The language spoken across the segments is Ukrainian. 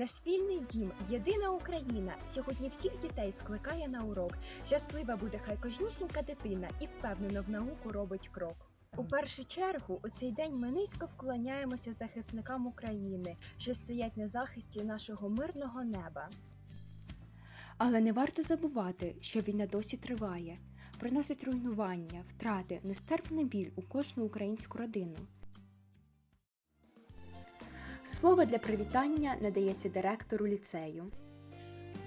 Наш спільний дім, єдина Україна. Сьогодні всіх дітей скликає на урок. Щаслива буде хай кожнісінька дитина і впевнено в науку робить крок. У першу чергу у цей день ми низько вклоняємося захисникам України, що стоять на захисті нашого мирного неба. Але не варто забувати, що війна досі триває, приносить руйнування, втрати, нестерпний біль у кожну українську родину. Слово для привітання надається директору ліцею.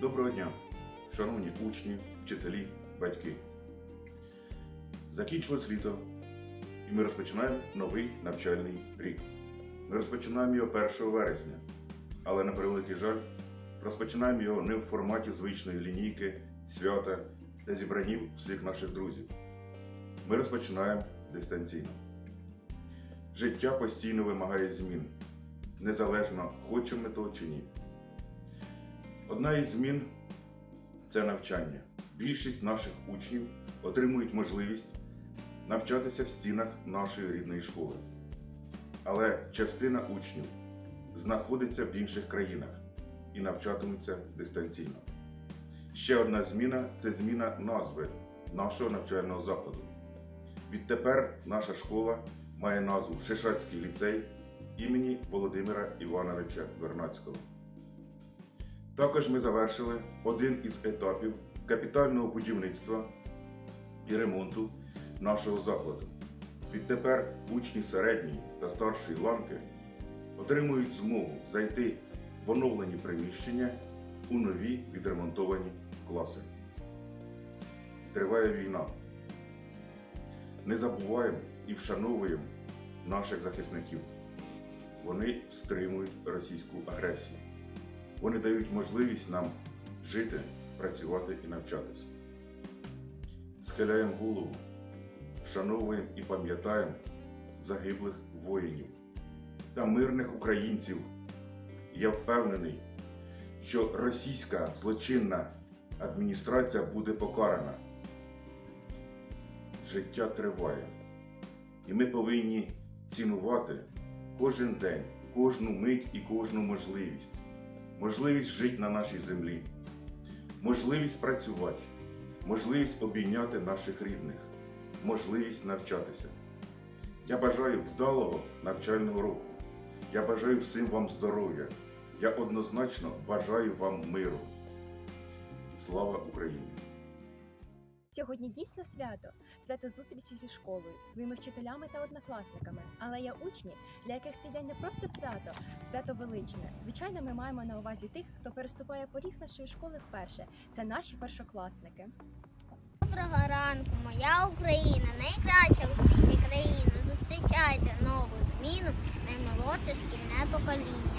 Доброго дня, шановні учні, вчителі, батьки. Закінчилось літо, і ми розпочинаємо новий навчальний рік. Ми розпочинаємо його 1 вересня, але на превеликий жаль, розпочинаємо його не в форматі звичної лінійки, свята та зібранів всіх наших друзів. Ми розпочинаємо дистанційно. Життя постійно вимагає змін, незалежно хочемо ми того чи ні. Одна із змін це навчання. Більшість наших учнів отримують можливість навчатися в стінах нашої рідної школи. Але частина учнів знаходиться в інших країнах і навчатимуться дистанційно. Ще одна зміна це зміна назви нашого навчального закладу. Відтепер наша школа має назву Шишацький ліцей імені Володимира Івановича Вернацького. Також ми завершили один із етапів капітального будівництва і ремонту нашого закладу. Відтепер учні середньої та старшої ланки отримують змогу зайти в оновлені приміщення у нові відремонтовані класи. Триває війна. Не забуваємо і вшановуємо наших захисників. Вони стримують російську агресію. Вони дають можливість нам жити, працювати і навчатися. Схиляємо голову, вшановуємо і пам'ятаємо загиблих воїнів та мирних українців. Я впевнений, що російська злочинна адміністрація буде покарана. Життя триває, і ми повинні цінувати кожен день, кожну мить і кожну можливість можливість жити на нашій землі, можливість працювати, можливість обійняти наших рідних, можливість навчатися. Я бажаю вдалого навчального року. Я бажаю всім вам здоров'я. Я однозначно бажаю вам миру. Слава Україні! Сьогодні дійсно свято, свято зустрічі зі школою, своїми вчителями та однокласниками. Але є учні, для яких цей день не просто свято, свято величне. Звичайно, ми маємо на увазі тих, хто переступає поріг нашої школи вперше. Це наші першокласники. Доброго ранку, моя Україна, найкраща у світі країна. Зустрічайте нову зміну, наймолодше шкільне покоління.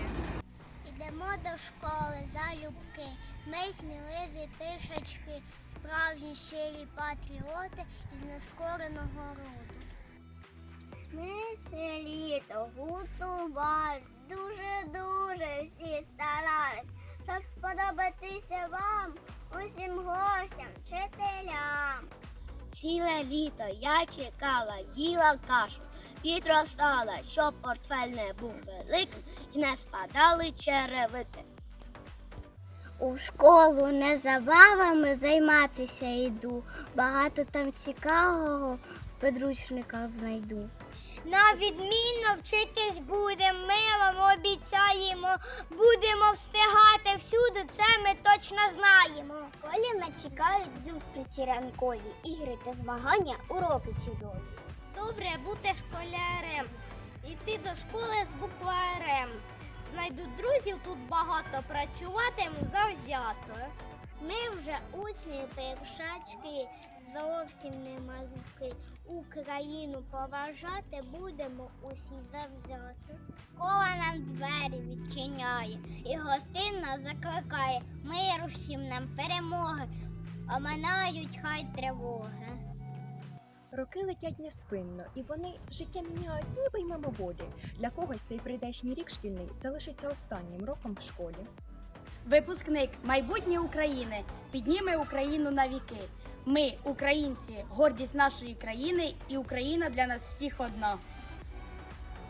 До школи залюбки. Ми сміливі пишачки, справжні щирі патріоти із нескореного роду. Ми все літо готувались, дуже-дуже всі старались, щоб сподобатися вам, усім гостям, вчителям. Ціле літо я чекала, їла кашу, підростала, щоб портфель не був великим і не спадали черевики. У школу незабавами займатися йду. Багато там цікавого в підручниках знайду. На відмінно вчитись будемо, ми вам обіцяємо, будемо встигати всюди, це ми точно знаємо. В школі нас чекають зустрічі ранкові, ігри та змагання, уроки чудові. Добре бути школярем, іти до школи з букварем. Знайду друзів тут багато, працюватиму завзято. Ми вже учні першачки, зовсім не малюки. Україну поважати будемо усі завзято. Школа нам двері відчиняє і гостинно закликає миру всім нам перемоги, оминають хай тривоги. Роки летять неспинно, і вони життя міняють ніби й мимоволі. Для когось цей прийдешній рік шкільний залишиться останнім роком в школі. Випускник майбутнє України підніме Україну на віки. Ми, українці, гордість нашої країни, і Україна для нас всіх одна.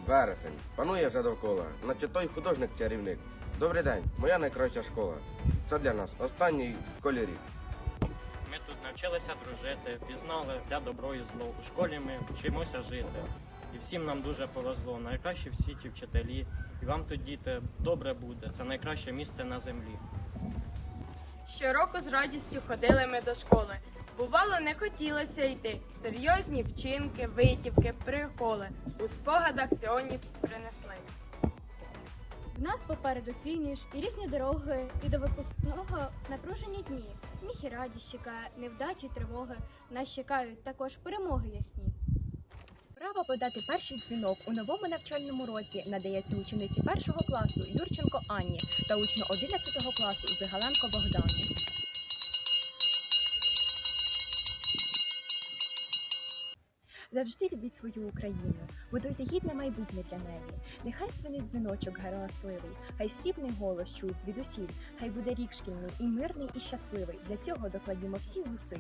Вересень панує вже довкола, наче той художник-чарівник. Добрий день, моя найкраща школа. Це для нас останній в школі рік. Навчилися дружити, пізнали для добро і зло. У школі ми вчимося жити. І всім нам дуже повезло. Найкращі в світі вчителі. І вам тут, діти, добре буде. Це найкраще місце на землі. Щороку з радістю ходили ми до школи. Бувало, не хотілося йти. Серйозні вчинки, витівки, приколи. У спогадах сьогодні принесли. В нас попереду фініш і різні дороги, і до випускного напружені дні. Сміх і радість чекає, невдачі, тривоги. Нас чекають також перемоги ясні. Право подати перший дзвінок у новому навчальному році надається учениці першого класу Юрченко Анні та учню 11 класу Зигаленко Богдані. Завжди любіть свою Україну, будуйте гідне майбутнє для неї. Нехай дзвонить дзвіночок гарасливий, хай срібний голос чують звідусіль, хай буде рік шкільний і мирний, і щасливий. Для цього докладімо всі зусиль.